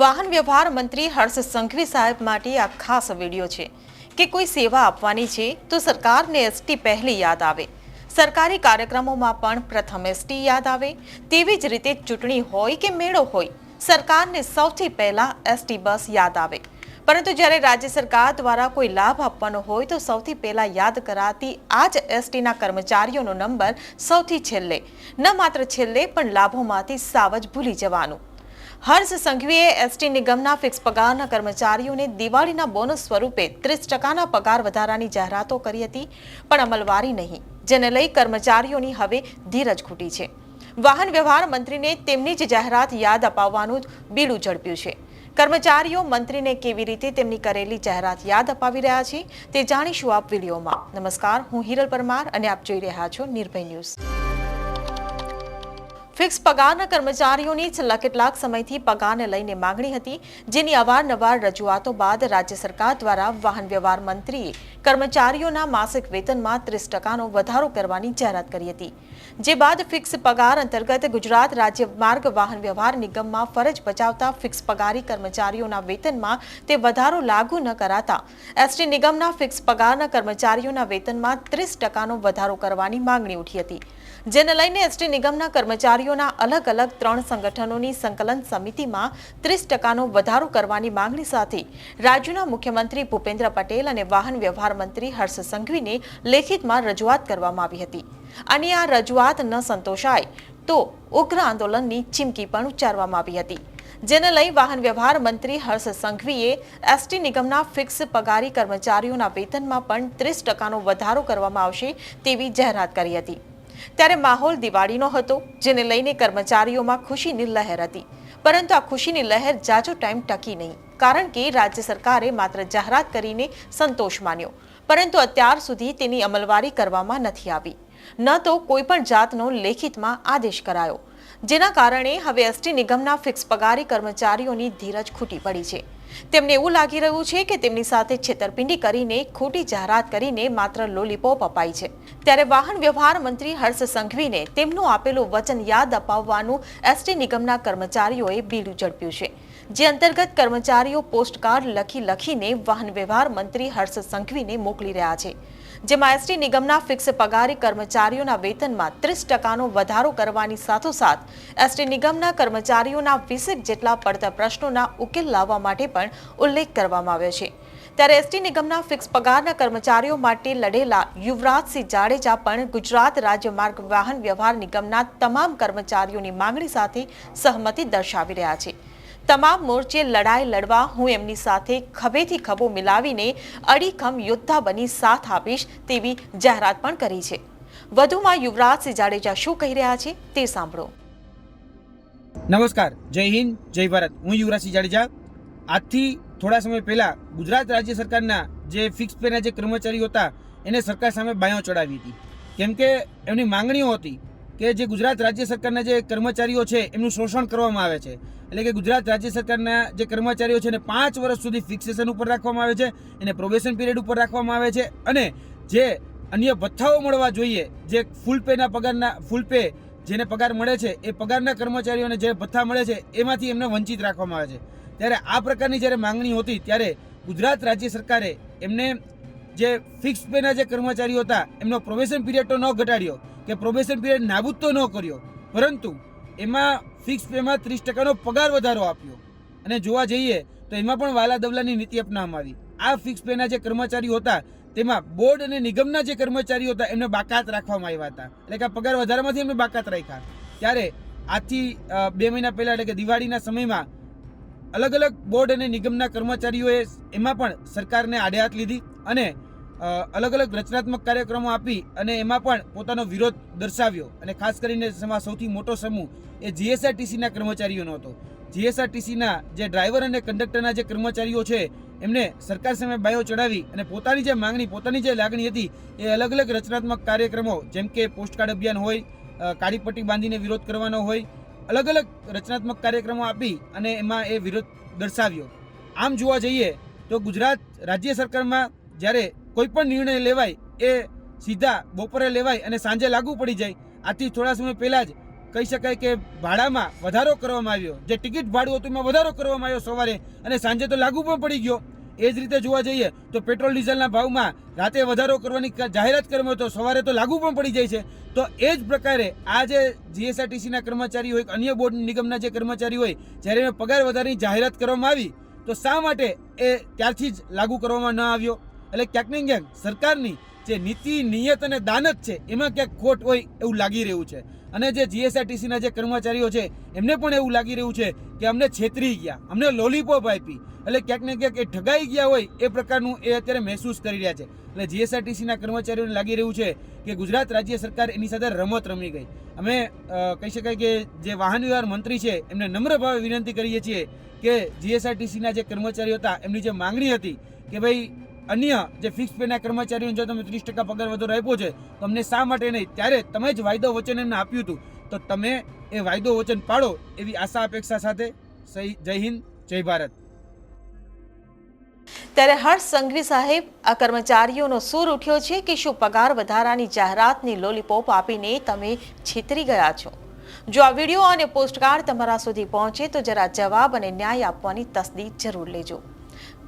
વાહન વ્યવહાર મંત્રી હર્ષ સંઘવી સાહેબ માટે આ ખાસ વીડિયો છે કે કોઈ સેવા આપવાની છે તો સરકારને એસટી પહેલી યાદ આવે. સરકારી કાર્યક્રમોમાં પણ પ્રથમ એસટી યાદ આવે. તેવી જ રીતે ચૂંટણી હોય કે મેળો હોય, સરકારને સૌથી પહેલાં એસટી બસ યાદ આવે. પરંતુ જ્યારે રાજ્ય સરકાર દ્વારા કોઈ લાભ આપવાનો હોય તો સૌથી પહેલાં યાદ કરાતી આ જ એસટીના કર્મચારીઓનો નંબર સૌથી છેલ્લે. ન માત્ર છેલ્લે, પણ લાભોમાંથી સાવ જ ભૂલી જવાનું. હર્ષ સંઘવીએ એસટી નિગમના ફિક્સ પગારના કર્મચારીઓને દિવાળીના બોનસ સ્વરૂપે ત્રીસ ટકાના પગાર વધારાની જાહેરાતો કરી હતી, પણ અમલવારી નહીં, જેને લઈ કર્મચારીઓની હવે ધીરજ ખૂટી છે. વાહન વ્યવહાર મંત્રીને તેમની જ જાહેરાત યાદ અપાવવાનું જ બીડું ઝડપ્યું છે. કર્મચારીઓ મંત્રીને કેવી રીતે તેમની કરેલી જાહેરાત યાદ અપાવી રહ્યા છે, તે જાણીશું આપ વિડીયોમાં. નમસ્કાર, હું હિરલ પરમાર અને આપ જોઈ રહ્યા છો નિર્ભય ન્યૂઝ. ફિક્સ પગારના કર્મચારીઓની છેલ્લા કેટલાક સમયથી પગારને લઈને માંગણી હતી, જેની અવારનવાર રજૂઆતો બાદ રાજ્ય સરકાર દ્વારા વાહન વ્યવહાર મંત્રીએ કર્મચારીઓના માસિક વેતનમાં ત્રીસ ટકાનો વધારો કરવાની જાહેરાત કરી હતી. જે બાદ ફિક્સ પગાર અંતર્ગત ગુજરાત રાજ્ય માર્ગ વાહન વ્યવહાર નિગમમાં ફરજ બજાવતા ફિક્સ પગારી કર્મચારીઓના વેતનમાં તે વધારો લાગુ ન કરાતા એસટી નિગમના ફિક્સ પગારના કર્મચારીઓના વેતનમાં ત્રીસ ટકાનો વધારો કરવાની માંગણી ઉઠી હતી. જેને લઈને એસટી નિગમના કર્મચારીઓના અલગ અલગ ત્રણ સંગઠનોની સંકલન સમિતિમાં ત્રીસ ટકાનો વધારો કરવાની માંગણી સાથે રાજ્યના મુખ્યમંત્રી ભૂપેન્દ્ર પટેલ અને વાહન વ્યવહાર મંત્રી હર્ષ સંઘવીને લેખિતમાં રજૂઆત કરવામાં આવી હતી. અને આ રજૂઆત ન સંતોષાય તો ઉગ્ર આંદોલનની ચીમકી પણ ઉચ્ચારવામાં આવી હતી. જેને લઈ વાહન વ્યવહાર મંત્રી હર્ષ સંઘવીએ એસટી નિગમના ફિક્સ પગારી કર્મચારીઓના વેતનમાં પણ ત્રીસ ટકાનો વધારો કરવામાં આવશે તેવી જાહેરાત કરી હતી. ત્યારે માહોલ દિવાળીનો હતો, જેને લઈને કર્મચારીઓમાં ખુશીની લહેર હતી. પરંતુ આ ખુશીની લહેર જાજો ટાઈમ ટકી નહીં, કારણ કે રાજ્ય સરકારે માત્ર જાહેરાત કરીને સંતોષ માન્યો. પરંતુ અત્યાર સુધી તેની અમલવારી કરવામાં નથી આવી. ન તો કોઈ પણ જાતનો લેખિતમાં આદેશ કરાયો, જેના કારણે હવે એસટી નિગમના ફિક્સ પગારી કર્મચારીઓની ધીરજ ખૂટી પડી છે. તેમને એવું લાગી રહ્યું છે કે તેમની સાથે છેતરપિંડી કરીને ખોટી જાહેરાત કરીને માત્ર લોલીપોપ અપાઈ છે. ત્યારે વાહન વ્યવહાર મંત્રી હર્ષ સંઘવીને તેમનું આપેલું વચન યાદ અપાવવાનું એસટી નિગમના કર્મચારીઓએ બીડું ઝડપ્યું છે. જે અંતર્ગત કર્મચારીઓ પોસ્ટકાર્ડ લખી લખીને વાહન વ્યવહાર મંત્રી હર્ષ સંઘવીને મોકલી રહ્યા છે, જેમાં એસટી નિગમના ફિક્સ પગારી કર્મચારીઓના વેતનમાં ત્રીસ ટકાનો વધારો કરવાની સાથોસાથ એસટી નિગમના કર્મચારીઓના વીસેક જેટલા પડતર પ્રશ્નોના ઉકેલ લાવવા માટે પણ ઉલ્લેખ કરવામાં આવ્યો છે. ત્યારે એસટી નિગમના ફિક્સ પગારના કર્મચારીઓ માટે લડેલા યુવરાજસિંહ જાડેજા પણ ગુજરાત રાજ્ય માર્ગ વાહન વ્યવહાર નિગમના તમામ કર્મચારીઓની માંગણી સાથે સહમતિ દર્શાવી રહ્યા છે. તમામ મોરચે લડાઈ લડવા હું એમની સાથે ખભેથી ખભો મિલાવીને અડીખમ યોદ્ધા બની સાથ આપીશ તેવી જાહેરાત પણ કરી છે. વધુમાં યુવરાજસિંહ જાડેજા શું કહી રહ્યા છે તે સાંભળો. નમસ્કાર, જય હિન્દ, જય ભારત. હું યુવરાજસિંહ જાડેજા. આજથી થોડા સમય પહેલા ગુજરાત રાજ્ય સરકારના જે ફિક્સ પેના જે કર્મચારીઓ હતા, એને સરકાર સામે બાયો ચડાવી હતી. કેમ કે એમની માંગણીઓ હતી કે જે ગુજરાત રાજ્ય સરકારના જે કર્મચારીઓ છે, એમનું શોષણ કરવામાં આવે છે. એટલે કે ગુજરાત રાજ્ય સરકારના જે કર્મચારીઓ છે, એને પાંચ વર્ષ સુધી ફિક્સેશન ઉપર રાખવામાં આવે છે, એને પ્રોબેશન પીરિયડ ઉપર રાખવામાં આવે છે અને જે અન્ય ભથ્થાઓ મળવા જોઈએ, જે ફૂલ પેના પગારના ફૂલ પે જેને પગાર મળે છે, એ પગારના કર્મચારીઓને જે ભથ્થા મળે છે, એમાંથી એમને વંચિત રાખવામાં આવે છે. ત્યારે આ પ્રકારની જ્યારે માંગણી હતી, ત્યારે ગુજરાત રાજ્ય સરકારે એમને જે ફિક્સ પેના જે કર્મચારીઓ હતા, એમનો પ્રોબેશન પીરિયડ તો ન ઘટાડ્યો કે પ્રોબેશન પીરિયડ નાબૂદ તો ન કર્યો, પરંતુ એમાં ફિક્સ પેમાં ત્રીસ ટકાનો પગાર વધારો આપ્યો. અને જોવા જઈએ તો એમાં પણ વાલા દવલાની નીતિ અપનાવવામાં આવી. આ ફિક્સ પેના જે કર્મચારીઓ હતા, તેમાં બોર્ડ અને નિગમના જે કર્મચારીઓ હતા, એમને બાકાત રાખવામાં આવ્યા હતા. એટલે કે પગાર વધારામાંથી એમને બાકાત રાખ્યા. ત્યારે આજથી બે મહિના પહેલાં એટલે કે દિવાળીના સમયમાં અલગ અલગ બોર્ડ અને નિગમના કર્મચારીઓએ એમાં પણ સરકારને આડે હાથ લીધી અને અલગ અલગ રચનાત્મક કાર્યક્રમો આપી અને એમાં પણ પોતાનો વિરોધ દર્શાવ્યો. અને ખાસ કરીને એમાં સૌથી મોટો સમૂહ એ જીએસઆરટીસીના કર્મચારીઓનો હતો. જીએસઆરટીસીના જે ડ્રાઈવર અને કંડક્ટરના જે કર્મચારીઓ છે, એમને સરકાર સામે બાયો ચડાવી અને પોતાની જે માંગણી, પોતાની જે લાગણી હતી, એ અલગ અલગ રચનાત્મક કાર્યક્રમો, જેમ કે પોસ્ટકાર્ડ અભિયાન હોય કાળી પટ્ટી બાંધીને વિરોધ કરવાનો હોય અલગ અલગ રચનાત્મક કાર્યક્રમો આપી અને એમાં એ વિરોધ દર્શાવ્યો. આમ જોવા જઈએ તો ગુજરાત રાજ્ય સરકારમાં જ્યારે કોઈ પણ નિર્ણય લેવાય એ સીધા બપોરે લેવાય અને સાંજે લાગુ પડી જાય, આથી થોડા સમય પહેલાં જ કહી શકાય કે ભાડામાં વધારો કરવામાં આવ્યો. જે ટિકિટ ભાડું હતું એમાં વધારો કરવામાં આવ્યો સવારે અને સાંજે તો લાગુ પણ પડી ગયો. એ જ રીતે જોવા જઈએ તો પેટ્રોલ, ડીઝલના ભાવમાં રાતે વધારો કરવાની જાહેરાત કરવામાં તો સવારે તો લાગુ પણ પડી જાય છે. તો એ જ પ્રકારે આ જે જીએસઆરટીસીના કર્મચારી હોય અન્ય બોર્ડ નિગમના જે કર્મચારી હોય, જ્યારે પગાર વધારાની જાહેરાત કરવામાં આવી, તો શા માટે એ ત્યારથી જ લાગુ કરવામાં ન આવ્યો? એટલે ક્યાંક ને ક્યાંક સરકારની જે નીતિ, નિયત અને દાનત છે, એમાં ક્યાંક ખોટ હોય એવું લાગી રહ્યું છે. અને જે જીએસઆરટીસીના જે કર્મચારીઓ છે, એમને પણ એવું લાગી રહ્યું છે કે અમને છેતરી ગયા, અમને લોલીપોપ આપી. એટલે ક્યાંક ને ક્યાંક એ ઠગાઈ ગયા હોય એ પ્રકારનું એ અત્યારે મહેસૂસ કરી રહ્યા છે. એટલે જીએસઆરટીસીના કર્મચારીઓને લાગી રહ્યું છે કે ગુજરાત રાજ્ય સરકાર એની સાથે રમત રમી ગઈ. અમે કહી શકાય કે જે વાહન વ્યવહાર મંત્રી છે, એમને નમ્ર ભાવે વિનંતી કરીએ છીએ કે જીએસઆરટીસીના જે કર્મચારીઓ હતા, એમની જે માંગણી હતી કે ભાઈ અન્ય જે ફિક્સ પેના કર્મચારીઓને જો તમે ત્રીસ ટકા પગાર વધારો આપ્યો છે, તો અમને શા માટે નહીં? ત્યારે તમે જ વાયદો વચન એમને આપ્યું હતું. તો તમે એ વાયદો વચન પાડો એવી આશા અપેક્ષા સાથે જય હિન્દ, જય ભારત. ત્યારે હર્ષ સંઘવી સાહેબ, આ કર્મચારીઓનો સૂર ઉઠ્યો છે કે શું પગાર વધારાની જાહેરાતની લોલીપોપ આપીને તમે છેતરી ગયા છો? જો આ વીડિયો અને પોસ્ટકાર્ડ તમારા સુધી પહોંચે તો જરા જવાબ અને ન્યાય આપવાની તસદી જરૂર લેજો.